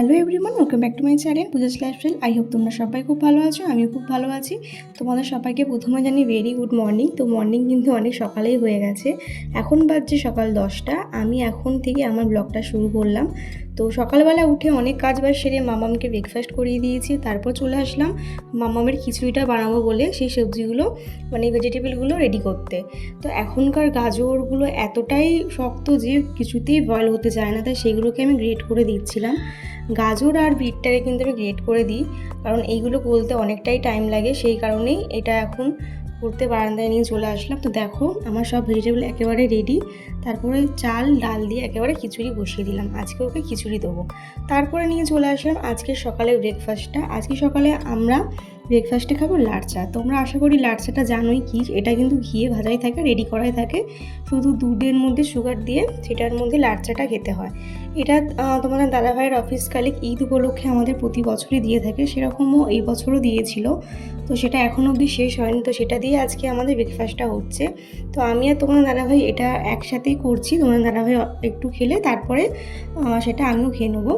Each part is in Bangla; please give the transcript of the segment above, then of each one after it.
Hello everyone, welcome back to my channel Puja lifestyle I hope তোমরা সবাই খুব ভালো আছো, আমিও খুব ভালো আছি। তোমাদের সবাইকে প্রথমে জানি ভেরি গুড মর্নিং তো মর্নিং কিন্তু অনেক সকালেই হয়ে গেছে। এখন বাজছে সকাল দশটা। আমি এখন থেকে আমার ব্লগটা শুরু করলাম। তো সকালবেলা উঠে অনেক কাজ বাজ সেরে মামামকে ব্রেকফাস্ট করিয়ে দিয়েছি, তারপর চলে আসলাম মামামের খিচুড়িটা বানাবো বলে সেই সবজিগুলো মানে ভেজিটেবলগুলো রেডি করতে। তো এখনকার গাজরগুলো এতটাই শক্ত যে কিছুতেই বয়েল হতে চায় না, তাই সেগুলোকে আমি গ্রেট করে দিচ্ছিলাম। গাজর আর বিটটাকে কিন্তু আমি গ্রেট করে দিই, কারণ এইগুলো বলতে অনেকটাই টাইম লাগে, সেই কারণেই এটা এখন করতে বারান্দায় নিয়ে চলে আসলাম। তো দেখো, আমার সব ভেজিটেবল একেবারে রেডি তারপরে চাল, ডাল দিয়ে একেবারে খিচুড়ি বসিয়ে দিলাম। আজকে ওকে খিচুড়ি দেবো। তারপরে নিয়ে চলে আসলাম আজকে সকালের ব্রেকফাস্টটা আজকে সকালে আমরা ব্রেকফাস্টে খাব লাট চা তোমরা আশা করি লাট চাটা জানোই কি, এটা কিন্তু ঘিয়ে ভাজাই থাকে রেডি করাই থাকে। শুধু দুধের মধ্যে সুগার দিয়ে সেটার মধ্যে লাট চাটা খেতে হয়। এটা তোমাদের দাদাভাইয়ের অফিস কালিক ঈদ উপলক্ষে আমাদের প্রতি বছরই দিয়ে থাকে, সেরকমও এই বছরও দিয়েছিল। তো সেটা এখনও অবধি শেষ হয়নি, তো সেটা দিয়ে আজকে আমাদের ব্রেকফাস্টটা হচ্ছে। তো আমি আর তোমাদের দাদাভাই এটা একসাথেই করছি, তোমাদের দাদাভাই একটু খেলে তারপরে সেটা আমিও খেয়ে নেব।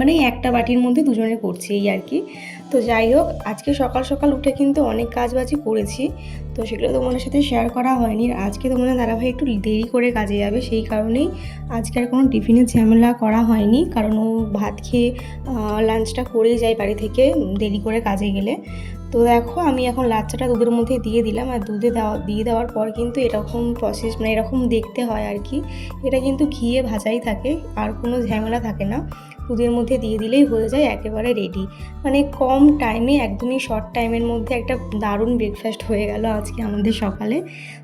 মানে একটা বাটির মধ্যে দুজনে করছি এই আর কি। তো যাই হোক, আজকে সকাল সকাল উঠে কিন্তু অনেক কাজবাজি করেছি। তো সেগুলো তোমাদের সাথে শেয়ার করা হয়নি। আজকে তোমাদের দাদাভাই একটু দেরি করে কাজে যাবে, সেই কারণেই আজকে আর কোনো টিফিনের ঝামেলা করা হয়নি। কারণ ও ভাত খেয়ে লাঞ্চটা করেই যায় বাড়ি থেকে দেরি করে কাজে গেলে। তো দেখো, আমি এখন লাচ্চাটা দুধের মধ্যে দিয়ে দিলাম। আর দুধে দেওয়া, দিয়ে দেওয়ার পর কিন্তু এরকম প্রসেস মানে এরকম দেখতে হয় আর কি। এটা কিন্তু ঘিয়ে ভাজাই থাকে, আর কোনো ঝামেলা থাকে না। দুধের মধ্যে দিয়ে দিলেই হয়ে যায়, একেবারে রেডি মানে কম টাইমে একদমই শর্ট টাইমের মধ্যে একটা দারুণ ব্রেকফাস্ট হয়ে গেল আজকে আমাদের সকালে।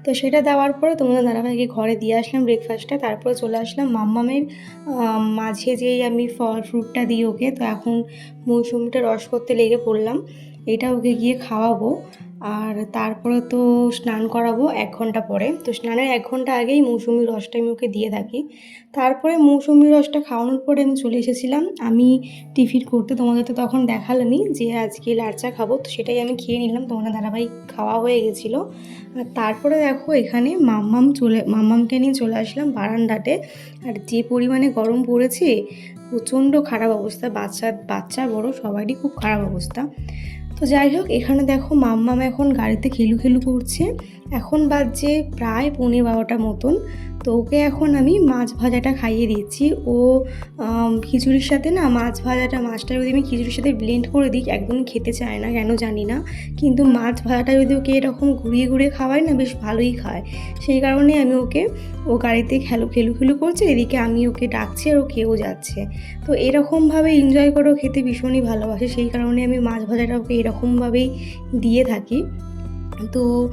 তো সেটা দেওয়ার পরে তোমাদের দাদাভাইকে ঘরে দিয়ে আসলাম ব্রেকফাস্টটা তারপরে চলে আসলাম মাম্মামের মাঝে যেই আমি ফল ফ্রুটটা দিই ওকে, তো এখন মৌসুমিটা রস করতে লেগে পড়লাম। এটা ওকে গিয়ে খাওয়াবো। আর তারপরে তো স্নান করাবো এক ঘণ্টা পরে। তো স্নানের এক ঘণ্টা আগেই মৌসুমি রসটা আমি ওকে দিয়ে থাকি। তারপরে মৌসুমি রসটা খাওয়ানোর পরে আমি চলে এসেছিলাম। আমি টিফিন করতে তোমাদের তো তখন দেখালামই যে আজকে লাচ্চা খাব। তো সেটাই আমি খেয়ে নিলাম। তোমাদের দাদাভাই খাওয়া হয়ে গেছিল। আর তারপরে দেখো এখানে মাম্মাম চলে, মাম্মামকে নিয়ে চলে আসলাম বারান্দাতে। আর যে পরিমাণে গরম পড়েছে, প্রচণ্ড খারাপ অবস্থা। বাচ্চা বাচ্চা বড়, সবারই খুব খারাপ অবস্থা। তো যাই হোক এখানে দেখো মাম্মাম এখন গাড়িতে খেলু খেলু করছে। এখন বাজছে প্রায় পৌনে বারোটা মতন। তো ওকে এখন আমি মাছ ভাজাটা খাইয়ে দিচ্ছি। ও খিচুড়ির সাথে না মাছ ভাজাটা, মাছটা যদি আমি খিচুড়ির সাথে ব্লেন্ড করে দিই একদম খেতে চায় না, কেন জানি না। কিন্তু মাছ ভাজাটা যদি ওকে এরকম ঘুরিয়ে ঘুরিয়ে খাওয়ায় না, বেশ ভালোই খায়। সেই কারণে আমি ওকে, ও গাড়িতে খেলো, খেলু খেলু করছে, এদিকে আমি ওকে ডাকছি আর ও খেয়েও যাচ্ছে। তো এরকমভাবে এনজয় করেও খেতে ভীষণই ভালোবাসে, সেই কারণে আমি মাছ ভাজাটা ওকে এরকমভাবেই দিয়ে থাকি। তো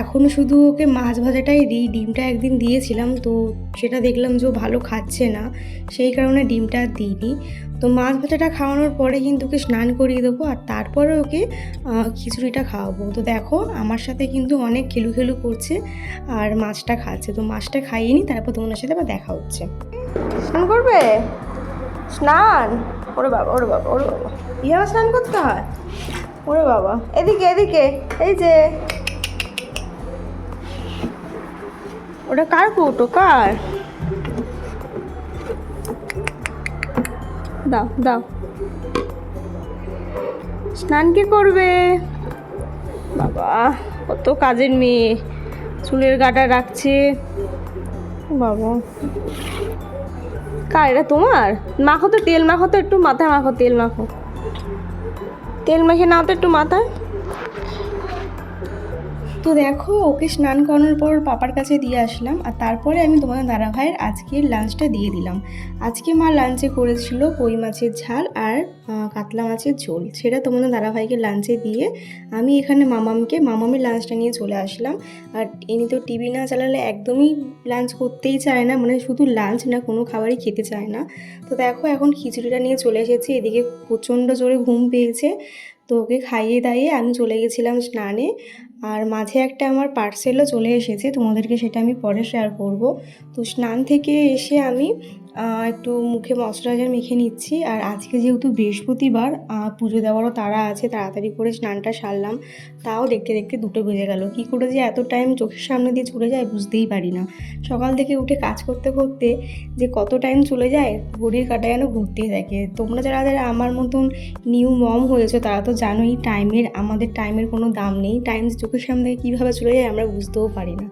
এখন শুধু ওকে মাছ ভাজাটাই দিই। ডিমটা একদিন দিয়েছিলাম তো সেটা দেখলাম যে ও ভালো খাচ্ছে না সেই কারণে ডিমটা আর দিইনি। তো মাছ ভাজাটা খাওয়ানোর পরে কিন্তু ওকে স্নান করিয়ে দেবো আর তারপরে ওকে খিচুড়িটা খাওয়াবো। তো দেখো আমার সাথে কিন্তু অনেক খেলু খেলু করছে আর মাছটা খাচ্ছে। তো মাছটা খাইয়ে নিই তারপর তোমার সাথে আবার দেখা হচ্ছে। স্নান করবে? স্নান? ওরে বাবা ওরে বাবা ওরে বাবা। ইয়া স্নান করতে হয়? ওরে বাবা। এদিকে এদিকে এই যে। ওটা কার কৌটো কার? দাও দাও। স্নান কে করবে? বাবা, কত কাজের মেয়ে। চুলের গাটা রাখছে। বাবা। কার, এটা তোমার? মাখো তো, তেল মাখো তো, একটু মাথায় মাখো, তেল মাখো। তেল মেখে নাও তো একটু মাথায়। তো দেখো, ওকে স্নান করানোর পর পাপার কাছে দিয়ে আসলাম আর তারপরে আমি তোমাদের দাদা ভাইয়ের আজকের লাঞ্চটা দিয়ে দিলাম। আজকে মা লাঞ্চে করেছিল কই মাছের ঝাল আর কাতলা মাছের ঝোল। সেটা তোমাদের দাদা ভাইকে লাঞ্চে দিয়ে আমি এখানে মামামকে, মামামের লাঞ্চটা নিয়ে চলে আসলাম। আর এমনি তো টিভি না চালালে একদমই লাঞ্চ করতেই চায় না মানে শুধু লাঞ্চ না, কোনো খাবারই খেতে চায় না। তো দেখো, এখন খিচুড়িটা নিয়ে চলে এসেছি, এদিকে প্রচণ্ড জোরে ঘুম পেয়েছে। তো ওকে খাইয়ে দাইয়ে আমি চলে গেছিলাম স্নানে। আর মাঝে একটা আমার পার্সেলও চলে এসেছে, তোমাদেরকে সেটা আমি পরে শেয়ার করব। তো স্নান থেকে এসে আমি একটু মুখে ময়শ্চারাইজার মেখে নিচ্ছি। আর আজকে যেহেতু বৃহস্পতিবার পুজো দেওয়ারও তারা আছে, তাড়াতাড়ি করে স্নানটা সারলাম। তাও দেখতে দেখতে দুটো বেজে গেল। কী করে যে এত টাইম চোখের সামনে দিয়ে চলে যায় বুঝতেই পারি না। সকাল থেকে উঠে কাজ করতে করতে যে কত টাইম চলে যায়, ঘড়ির কাটা যেন ঘুরতেই থাকে। তোমরা যারা যারা আমার মতন নিউ মম হয়েছো, তারা তো জানোই টাইমের আমাদের টাইমের কোনো দাম নেই। টাইম চোখের সামনে কীভাবে চলে যায় আমরা বুঝতেও পারি না।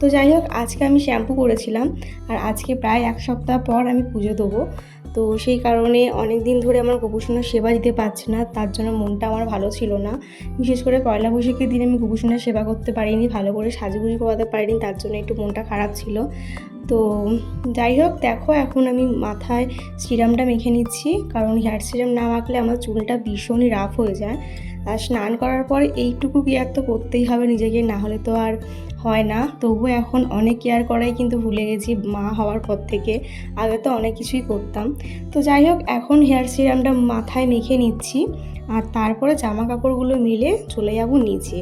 তো যাই হোক, আজকে আমি শ্যাম্পু করেছিলাম। আর আজকে প্রায় এক সপ্তাহ পর আমি পুজো দেবো। তো সেই কারণে অনেক দিন ধরে আমার গোপুসোনার সেবা দিতে পারছি না, তার জন্য মনটা আমার ভালো ছিল না। বিশেষ করে পয়লা বৈশাখের দিন আমি গোপুসোনার সেবা করতে পারিনি, ভালো করে সাজুগুজি করাতে পারিনি, তার জন্য একটু মনটা খারাপ ছিল। তো যাই হোক, দেখো এখন আমি মাথায় সিরামটা মেখে নিচ্ছি, কারণ হেয়ার সিরাম না মাখলে আমার চুলটা ভীষণই রাফ হয়ে যায়। আর স্নান করার পর এইটুকু কেয়ার তো করতেই হবে নিজেকে, না হলে তো আর হয় না। তবুও এখন অনেক কেয়ার করাই কিন্তু ভুলে গেছি মা হওয়ার পর থেকে। আগে তো অনেক কিছুই করতাম। তো যাই হোক, এখন হেয়ার সিরামটা মাথায় মেখে নিচ্ছি। আর তারপরে জামা কাপড়গুলো মিলে চলে যাব নিচে।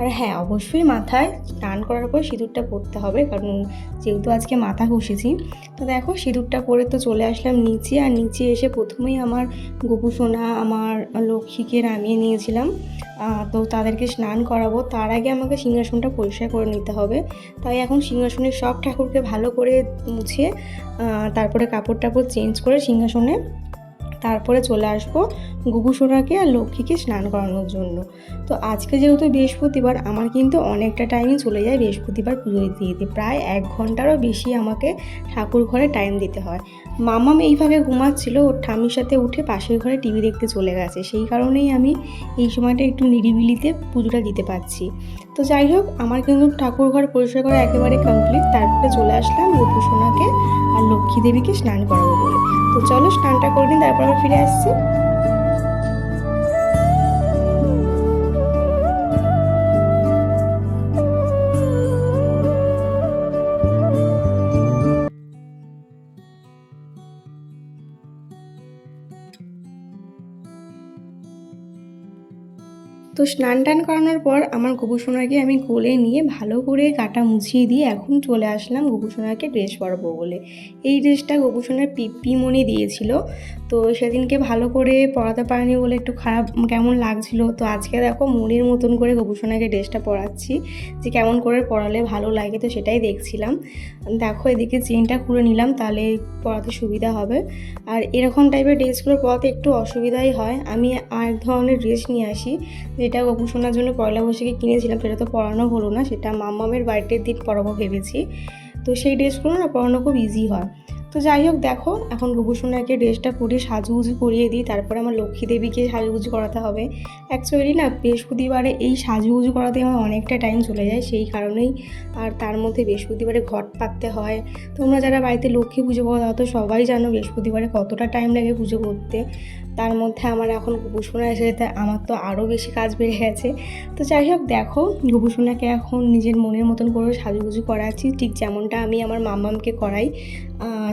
আর হ্যাঁ অবশ্যই মাথায় স্নান করার পর সিঁদুরটা পরতে হবে। কারণ যেহেতু আজকে মাথা ঘষেছি, তো দেখো সিঁদুরটা পরে তো চলে আসলাম নিচে। আর নিচে এসে প্রথমেই আমার গোপু সোনা, আমার লক্ষ্মীকে নামিয়ে নিয়েছিলাম। তো তাদেরকে স্নান করাবো। তার আগে আমাকে সিংহাসনটা পরিষ্কার করে নিতে হবে। তাই এখন সিংহাসনে সব ঠাকুরকে ভালো করে মুছে তারপরে কাপড় টাপড় চেঞ্জ করে সিংহাসনে তারপরে চলে আসব গুগুসোনাকে আর লক্ষ্মীকে স্নান করানোর জন্য। তো আজকে যেহেতু বৃহস্পতিবার, আমার কিন্তু অনেকটা টাইমই চলে যায় বৃহস্পতিবার পুজো দিতে দিতে। প্রায় এক ঘন্টারও বেশি আমাকে ঠাকুর ঘরে টাইম দিতে হয়। মামাম এইভাবে ঘুমাচ্ছিল, ওর ঠামির সাথে উঠে পাশের ঘরে টিভি দেখতে চলে গেছে। সেই কারণেই আমি এই সময়টা একটু নিরিবিলিতে পুজোটা দিতে পারছি। তো যাই হোক, আমার কিন্তু ঠাকুর ঘর পরিষ্কার করা একেবারে কমপ্লিট তারপরে চলে আসলাম রূপসোনাকে আর লক্ষ্মী দেবীকে স্নান করাবো বলে। তো চলো স্নানটা করে নিন তারপর আবার ফিরে আসছি। তো স্নান টান করানোর পর আমার গোপুসোনাকে আমি কোলে নিয়ে ভালো করে কাটা মুছিয়ে দিয়ে এখন চলে আসলাম গোপুসোনাকে ড্রেস পরাবো বলে। এই ড্রেসটা গোপুসোনার পিপিমণি দিয়েছিল। তো সেদিনকে ভালো করে পরাতে পারিনি বলে একটু খারাপ কেমন লাগছিল। তো আজকে দেখো মনির মতন করে গোপুসোনাকে ড্রেসটা পরাচ্ছি। যে কেমন করে পরালে ভালো লাগে তো সেটাই দেখছিলাম। দেখো এদিকে চেনটা খুলে নিলাম, তাহলে পরাতে সুবিধা হবে। আর এরকম টাইপের ড্রেসগুলো পরাতে একটু অসুবিধাই হয়। আমি আর ধরনের ড্রেস নিয়ে আসি যেটা গোপুসোনার জন্য পয়লা বৈশাখে কিনেছিলাম, সেটা তো পড়ানো হলো না, সেটা মাম্মামের বার্থডের দিন পরাবো ভেবেছি। তো সেই ড্রেসগুলো না পড়ানো খুব ইজি হয়। তো যাই হোক, দেখো, এখন গোপুসোনাকে ড্রেসটা পরিয়ে সাজুগুজু করিয়ে দিই, তারপরে আমার লক্ষ্মী দেবীকে সাজুগুজু করাতে হবে। অ্যাকচুয়ালি না, বৃহস্পতিবারে এই সাজুগুজু করাতে আমার অনেকটা টাইম চলে যায়, সেই কারণেই আর তার মধ্যে বৃহস্পতিবারে ঘট পাততে হয়। তোমরা যারা বাড়িতে লক্ষ্মী পুজো করো তো সবাই জানো বৃহস্পতিবারে কতটা টাইম লাগে পুজো করতে। তার মধ্যে আমার এখন গোপুসোনা এসে যেতে আমার তো আরও বেশি কাজ বেড়ে গেছে। তো যাই হোক, দেখো, গোপুসোনাকে এখন নিজের মনের মতন করে সাজুগুজু করাচ্ছি। ঠিক যেমনটা আমি আমার মামামকে করাই।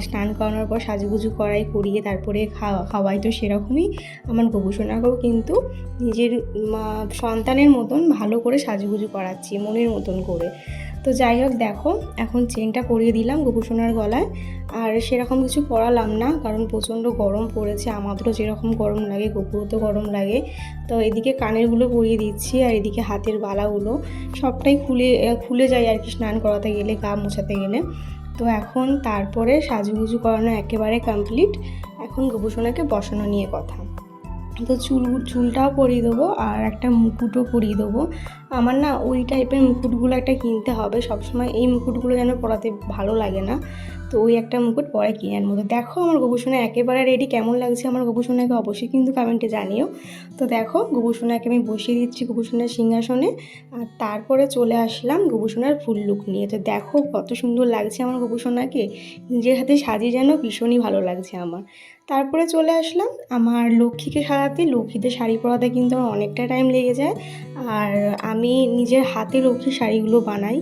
স্নান করানোর পর সাজুগুজু করাই, করিয়ে তারপরে খাওয়া, খাওয়াই তো সেরকমই। আমার গোপুসোনাকেও কিন্তু নিজের সন্তানের মতন ভালো করে সাজুগুজু করাচ্ছি, মনের মতন করে। তো যাই হোক, দেখো, এখন চেনটা পরিয়ে দিলাম গোপুসোনার গলায়। আর সেরকম কিছু পরালাম না, কারণ প্রচণ্ড গরম পড়েছে, আমাদেরও যেরকম গরম লাগে, গোপুরও তো গরম লাগে। তো এদিকে কানেরগুলো পরিয়ে দিচ্ছি, আর এদিকে হাতের বালাগুলো সবটাই খুলে খুলে যায় আর কি স্নান করাতে গেলে, গা মোছাতে গেলে। তো এখন তারপরে সাজুগুজু করানো একেবারে কমপ্লিট এখন গোপুসোনাকে বসানো নিয়ে কথা। তো চুল, চুলটাও পরিয়ে দেবো আর একটা মুকুটও পরিয়ে দেবো। আমার না ওই টাইপের মুকুটগুলো একটা কিনতে হবে। সবসময় এই মুকুটগুলো যেন পরাতে ভালো লাগে না। তো ওই একটা মুকুট পরে কিনে আনব তো দেখো আমার গোপুসোনা একেবারে রেডি কেমন লাগছে আমার গোপুসোনাকে অবশ্যই কিন্তু কমেন্টে জানিও। তো দেখো গোপুসোনাকে আমি বসিয়ে দিচ্ছি গোপুসোনার সিংহাসনে। আর তারপরে চলে আসলাম গোপুসোনার ফুল লুক নিয়ে। তো দেখো কত সুন্দর লাগছে আমার গোপুসোনাকে। নিজের হাতে সাজিয়ে যেন ভীষণই ভালো লাগছে আমার। তারপরে চলে আসলাম। আমার লক্ষ্মীকে সারাতে। লক্ষ্মীতে শাড়ি পরাতে কিন্তু আমার অনেকটা টাইম লেগে যায়। আর আমি নিজের হাতে লক্ষ্মীর শাড়িগুলো বানাই।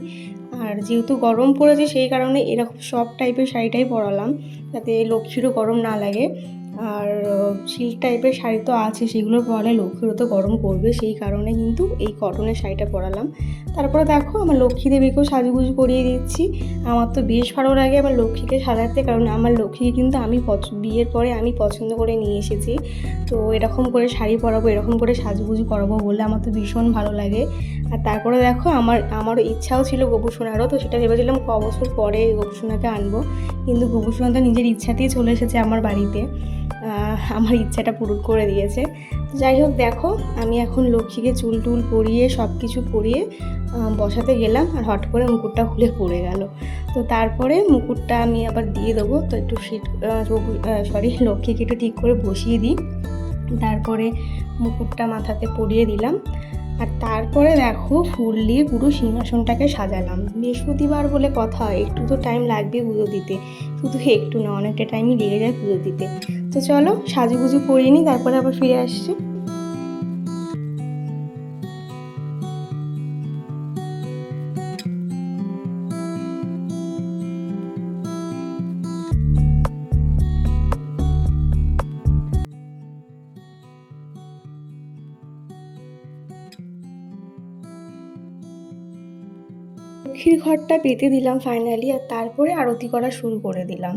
আর যেহেতু গরম পড়েছে, সেই কারণে এরকম সব টাইপের শাড়িটাই পরালাম। যাতে লক্ষ্মীরও গরম না লাগে। আর সিল্ক টাইপের শাড়ি তো আছে, সেগুলো পরালে লক্ষ্মীরও তো গরম করবে সেই কারণে কিন্তু এই কটনের শাড়িটা পরালাম। তারপরে দেখো, আমার লক্ষ্মী দেবীকেও সাজুগুজু করিয়ে দিচ্ছি। আমার তো বেশ ভালো লাগে আমার লক্ষ্মীকে সাজাতে, কারণ আমার লক্ষ্মীকে কিন্তু আমি বিয়ের পরে আমি পছন্দ করে নিয়ে এসেছি। তো এরকম করে শাড়ি পরাবো, এরকম করে সাজুগুজু করাবো বলে আমার তো ভীষণ ভালো লাগে। আর তারপরে দেখো, আমার আমারও ইচ্ছাও ছিল গোপুসোনারও, তো সেটা ভেবেছিলাম ক বছর পরে গোপুসোনাকে আনব। কিন্তু গোপুসোনাটা নিজের ইচ্ছাতেই চলে এসেছে আমার বাড়িতে। আমার ইচ্ছাটা পূরণ করে দিয়েছে। যাই হোক, দেখো, আমি এখন লক্ষ্মীকে চুল টুল পরিয়ে সব কিছু পরিয়ে বসাতে গেলাম আর হট করে মুকুটটা খুলে পড়ে গেল। তো তারপরে মুকুটটা আমি আবার দিয়ে দেবো। তো একটু সিট সরি লক্ষ্মীকে একটু ঠিক করে বসিয়ে দিই। তারপরে মুকুটটা মাথাতে পরিয়ে দিলাম। আর তারপরে দেখো, ফুল দিয়ে পুরো সিংহাসনটাকে সাজালাম। বৃহস্পতিবার বলে কথা একটু তো টাইম লাগবে পুজো দিতে। শুধু একটু না, অনেকটা টাইমই লেগে যায় পুজো দিতে। তো চলো, সাজুগুজু করিয়ে নিই, তারপরে আবার ফিরে আসছি। লক্ষ্মীর ঘরটা পেতে দিলাম ফাইনালি আর তারপরে আরতি করা শুরু করে দিলাম।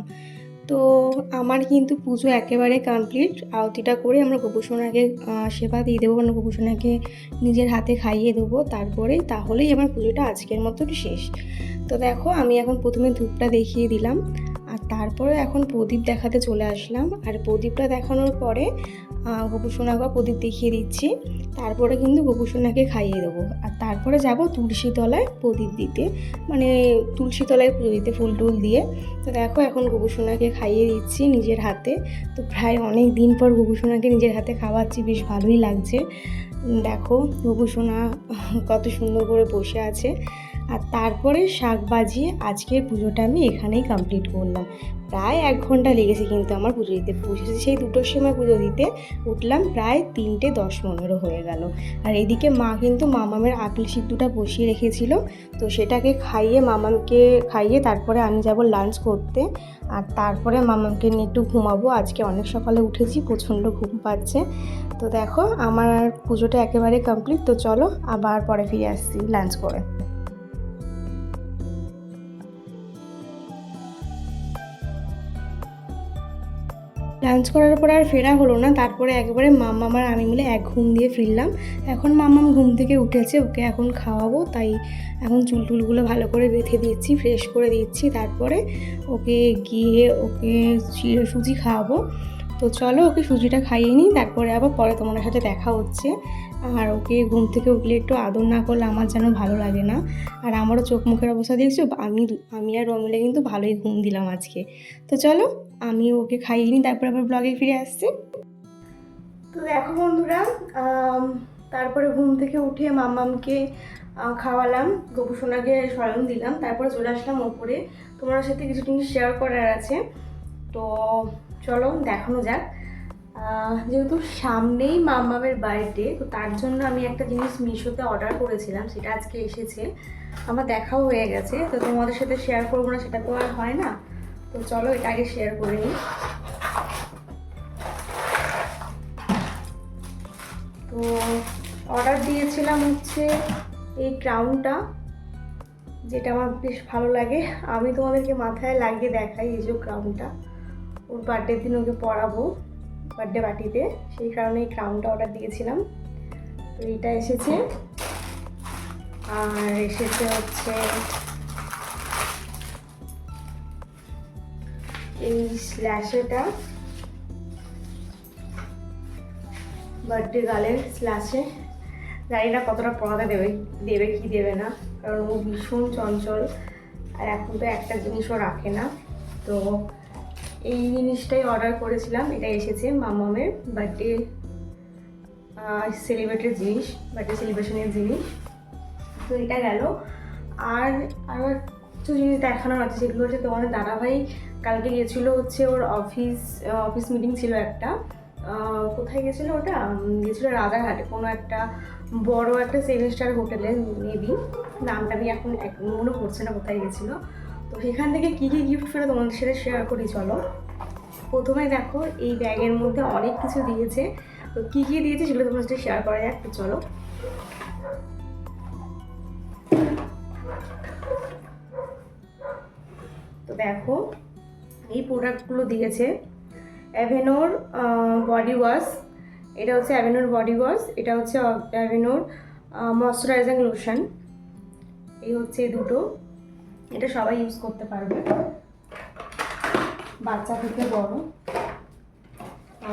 তো আমার কিন্তু পুজো একেবারে কমপ্লিট আরতিটা করে আমরা গোপুসোনাকে সেবা দিয়ে দেবো মানে গোপুসোনাকে নিজের হাতে খাইয়ে দেবো। তারপরে তাহলেই আমার পুজোটা আজকের মতন শেষ। তো দেখো, আমি এখন প্রথমে ধূপটা দেখিয়ে দিলাম। আর তারপরে এখন প্রদীপ দেখাতে চলে আসলাম। আর প্রদীপটা দেখানোর পরে গোপুসোনাকে প্রদীপ দেখিয়ে দিচ্ছি। তারপরে কিন্তু গোপুসোনাকে খাইয়ে দেবো। আর তারপরে যাব তুলসী তলায় প্রদীপ দিতে। মানে তুলসী তলায় পুজো দিতে ফুল টুল দিয়ে। তো দেখো, এখন গোপুসোনাকে খাইয়ে দিচ্ছি নিজের হাতে। তো প্রায় অনেক দিন পর গোপুসোনাকে নিজের হাতে খাওয়াচ্ছি, বেশ ভালোই লাগছে। দেখো, গোপুসোনা কত সুন্দর করে বসে আছে। আর তারপরে শাক বাজিয়ে আজকের পুজোটা আমি এখানেই কমপ্লিট করলাম। প্রায় এক ঘণ্টা লেগেছে কিন্তু আমার পুজো দিতে। বসেছি সেই দুটোর সময় পুজো দিতে উঠলাম প্রায় তিনটে দশ পনেরো হয়ে গেল। আর এদিকে মা কিন্তু মামামের আপেল সিদ্ধটা বসিয়ে রেখেছিল। তো সেটাকে খাইয়ে মামামকে খাইয়ে তারপরে আমি যাব লাঞ্চ করতে। আর তারপরে মামামকে নিয়ে একটু ঘুমাবো। আজকে অনেক সকালে উঠেছি, প্রচণ্ড ঘুম পাচ্ছে। তো দেখো, আমার পুজোটা একেবারে কমপ্লিট তো চলো আবার পরে ফিরে আসছি লাঞ্চ করে। লাঞ্চ করার পরে আর ফেরা হলো না, তারপরে একবারে মাম্মা আর আমি মিলে এক ঘুম দিয়ে ফিরলাম। এখন মাম্মাম ঘুম থেকে উঠেছে, ওকে এখন খাওয়াবো, তাই এখন চুল টুলগুলো ভালো করে বেঁধে দিচ্ছি ফ্রেশ করে দিচ্ছি, তারপরে ওকে গিয়ে ওকে সুজি খাওয়াবো। তো চলো ওকে সুজিটা খাইয়ে নিই, তারপরে আবার পরে তোমাদের সাথে দেখা হচ্ছে। আর ওকে ঘুম থেকে উঠলে একটু আদর না করলে আমার যেন ভালো লাগে না। আর আমারও চোখ মুখের অবস্থা দেখছ, আমি আমি আর রমিলে কিন্তু ভালোই ঘুম দিলাম আজকে। তো চলো আমি ওকে খাইয়ে নিই তারপর আবার ব্লগে ফিরে আসছি। তো দেখো বন্ধুরা তারপরে ঘুম থেকে উঠে মাম্মামকে আহ, খাওয়ালাম। গোপুসোনাকে স্বয়ং দিলাম তারপরে চলে আসলাম ওপরে। তোমার সাথে কিছু জিনিস শেয়ার করার আছে। তো চলো দেখানো যাক। যেহেতু সামনেই মাম্মামের বার্থডে তো তার জন্য আমি একটা জিনিস মিশোতে অর্ডার করেছিলাম সেটা আজকে এসেছে। আমার দেখাও হয়ে গেছে তো তোমাদের সাথে শেয়ার করব না সেটা তো আর হয় না। তো চলো এটা আগে শেয়ার করে নিই। তো অর্ডার দিয়েছিলাম হচ্ছে এই ক্রাউনটা যেটা আমার বেশ ভালো লাগে। আমি তোমাদেরকে মাথায় লাগিয়ে দেখাই এই যে ক্রাউনটা ওর বার্থডের দিন ওকে পরাবো বার্থডে পার্টিতে সেই কারণে এই ক্রাউনটা অর্ডার দিয়েছিলাম। তো এইটা এসেছে। আর এসেছে হচ্ছে এই স্ল্যাশেটা বার্থডে গার্লের স্ল্যাশে জানি না কতটা পড়াতে দেবে দেবে কি দেবে না, কারণ ও ভীষণ চঞ্চল। আর এখন তো একটা জিনিসও রাখে না। তো এই জিনিসটাই অর্ডার করেছিলাম, এটা এসেছে মামামের বার্থডে সেলিব্রেটের জিনিস বার্থডে সেলিব্রেশনের জিনিস। তো এটা গেল। আর আরও কিছু জিনিস দেখানোর আছে, সেগুলো হচ্ছে তোমাদের দাদাভাই কালকে গেছিল হচ্ছে ওর অফিস অফিস মিটিং ছিল একটা। কোথায় গেছিল ওটা? গেছিল রাজারহাটে, কোনো একটা বড় একটা সেভেন স্টার হোটেলে মেবি নামটা আমি এখন মনে পড়ছে না কোথায় গেছিল। তো সেখান থেকে কী কী গিফট পেল তোমাদের সাথে শেয়ার করি, চলো। প্রথমে দেখো, এই ব্যাগের মধ্যে অনেক কিছু দিয়েছে। তো কী কী দিয়েছে সেগুলো তোমার সাথে শেয়ার করা যাক, তো চলো। দেখো, এই প্রোডাক্টগুলো দিয়েছে অ্যাভেনোর বডি ওয়াশ এটা হচ্ছে অ্যাভেনোর বডি ওয়াশ এটা হচ্ছে অ্যাভেনোর ময়শ্চারাইজিং লোশন এই হচ্ছে দুটো। এটা সবাই ইউজ করতে পারবে। বাচ্চা থেকে বড়।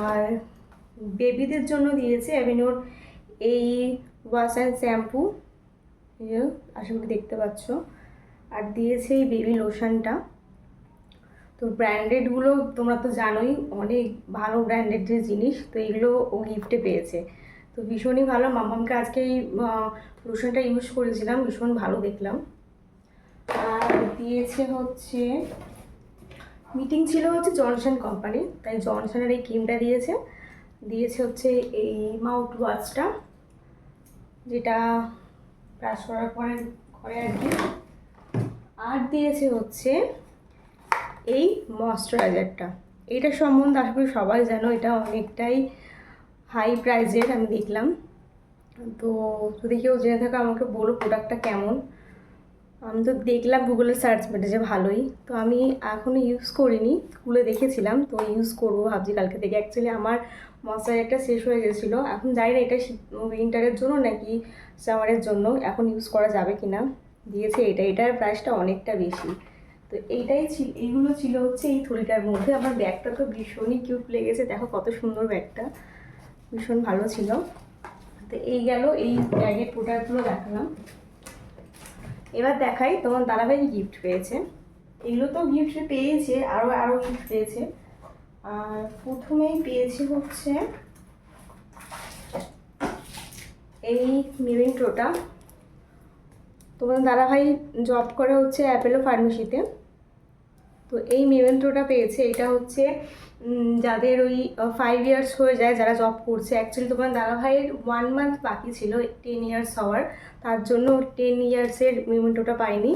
আর বেবিদের জন্য দিয়েছে অ্যাভেনোর এই ওয়াশ অ্যান্ড শ্যাম্পু আশা করি দেখতে পাচ্ছ। আর দিয়েছে এই বেবি লোশনটা তো ব্র্যান্ডেডগুলো তোমরা তো জানোই, অনেক ভালো ব্র্যান্ডেড যে জিনিস, তো এগুলো ও গিফটে পেয়েছে। তো ভীষণই ভালো মামামকে আজকে এই লোশনটা ইউজ করেছিলাম, ভীষণ ভালো দেখলাম। আর দিয়েছে হচ্ছে মিটিং ছিল হচ্ছে জনসন কোম্পানি তাই জনসনের এই ক্রিমটা দিয়েছে। দিয়েছে হচ্ছে এই মাউথ ওয়াশটা যেটা ব্রাশ করার পরে করে আর কি। আর দিয়েছে হচ্ছে এই ময়শ্চারাইজারটা। এটা সম্বন্ধে আশা করি সবাই জানো, এটা অনেকটাই হাই প্রাইজের আমি দেখলাম। তো যদি কেউ জেনে থাকো আমাকে বলো প্রোডাক্টটা কেমন। আমি তো দেখলাম গুগলে সার্চ মেটে যে ভালোই। তো আমি এখনও ইউজ করিনি খুলে দেখেছিলাম, তো ইউজ করব ভাবছি কালকে থেকে। অ্যাকচুয়ালি আমার ময়শ্চারাইজারটা শেষ হয়ে গেছিল। এখন জানি না এটা উইন্টারের জন্য নাকি সামারের জন্য এখন ইউজ করা যাবে কি না দিয়েছে এটা, এটার প্রাইসটা অনেকটা বেশি। তো এইটাই ছিল, এইগুলো ছিল হচ্ছে এই থলিটার মধ্যে। আমার ব্যাগটা তো ভীষণই কিউট লেগেছে, দেখো কত সুন্দর ব্যাগটা, ভীষণ ভালো ছিল। তো এই গেল, এই ব্যাগের প্রোডাক্টগুলো দেখালাম। এবার দেখাই তোমার দাদাভাই গিফট পেয়েছে। এগুলো তো গিফট পেয়েছে আরও আরও গিফট পেয়েছে। আর প্রথমেই পেয়েছে হচ্ছে এই মিমেন্টোটা তোমার দাদাভাই জব করে হচ্ছে অ্যাপেলো ফার্মেসিতে তো এই মেমেন্টোটা পেয়েছে, এটা হচ্ছে যাদের ওই ফাইভ ইয়ার্স হয়ে যায় যারা জব করছে। অ্যাকচুয়ালি তোমার দাদাভাইয়ের ওয়ান মান্থ বাকি ছিল টেন ইয়ার্স হওয়ার। তার জন্য টেন ইয়ার্সের মেমেন্টোটা পাইনি।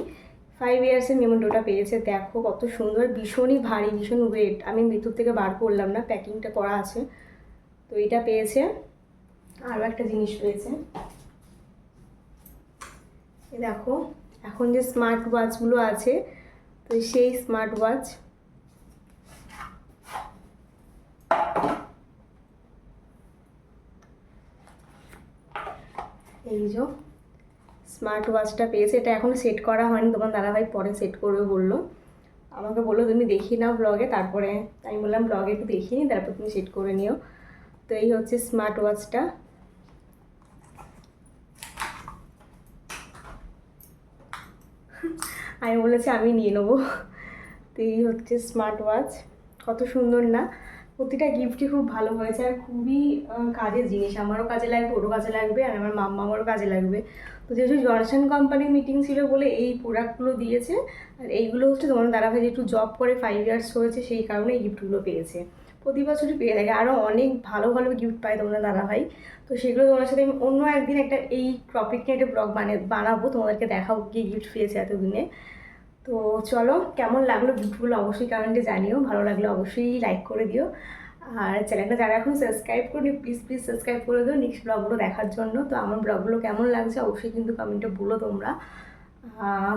ফাইভ ইয়ার্সের মেমেন্টোটা পেয়েছে, দেখো কত সুন্দর, ভীষণই ভারী, ভীষণ ওয়েট আমি ভিতর থেকে বার করলাম না প্যাকিংটা করা আছে। তো এটা পেয়েছে। আরও একটা জিনিস পেয়েছে দেখো, এখন যে স্মার্ট ওয়াচগুলো আছে তো সেই স্মার্ট ওয়াচ এই যে স্মার্ট ওয়াচটা পেয়েছে, এটা এখনও সেট করা হয়নি, তোমার দাদাভাই পরে সেট করবে বলল। আমাকে বলল, তুমি দেখি নাও ব্লগে তারপরে আমি বললাম ব্লগে একটু দেখিয়ে নিই তারপর তুমি সেট করে নিও। তো এই হচ্ছে স্মার্ট ওয়াচটা আমি বলেছি, আমি নিয়ে নেব। তো এই হচ্ছে স্মার্ট ওয়াচ কত সুন্দর না? প্রতিটা গিফটই খুব ভালো হয়েছে। আর খুবই কাজের জিনিস। আমারও কাজে লাগবে, ওরও কাজে লাগবে, আর আমার মাম্মা আমারও কাজে লাগবে। তো যেহেতু জনসন কোম্পানির মিটিং ছিল বলে এই প্রোডাক্টগুলো দিয়েছে, আর এইগুলো হচ্ছে তোমার দাদাভাই যেহেতু জব করে ফাইভ ইয়ার্স হয়েছে, সেই কারণে এই গিফটগুলো পেয়েছে। প্রতি বছরই পেয়ে থাকে। আরও অনেক ভালো ভালো গিফট পায় তোমরা দাদা ভাই। তো সেগুলো তোমার সাথে আমি অন্য একদিন একটা এই টপিক নিয়ে একটা ব্লগ মানে বানাবো। তোমাদেরকে দেখাবো কি গিফট পেয়েছে এতদিনে। তো চলো, কেমন লাগল গিফটগুলো অবশ্যই কমেন্টে জানিও। ভালো লাগলে অবশ্যই লাইক করে দিও। আর চ্যানেলটা যারা এখন সাবস্ক্রাইব করি প্লিজ প্লিজ সাবস্ক্রাইব করে দিও। নেক্সট ব্লগগুলো দেখার জন্য। তো আমার ব্লগগুলো কেমন লাগছে অবশ্যই কিন্তু কমেন্টে বলো তোমরা।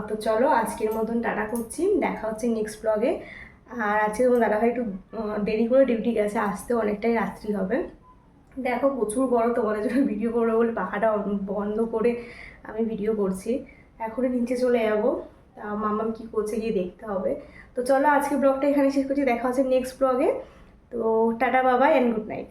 তো চলো আজকের মতন টাটা করছি। দেখা হচ্ছে নেক্সট ব্লগে আর আজকে তোমার দাদাভাই একটু দেরি করে ডিউটি গেছে, আসতে অনেকটাই রাত্রি হবে। দেখো প্রচুর বড় তোমাদের জন্য ভিডিও করব বলে পাখাটা বন্ধ করে আমি ভিডিও করছি। এখনই নিচে চলে যাব। তা মামাম কী করছে গিয়ে দেখতে হবে। তো চলো আজকে ব্লগটা এখানে শেষ করছি, দেখা হচ্ছে নেক্সট ব্লগে তো টাটা বাবা অ্যান্ড গুড নাইট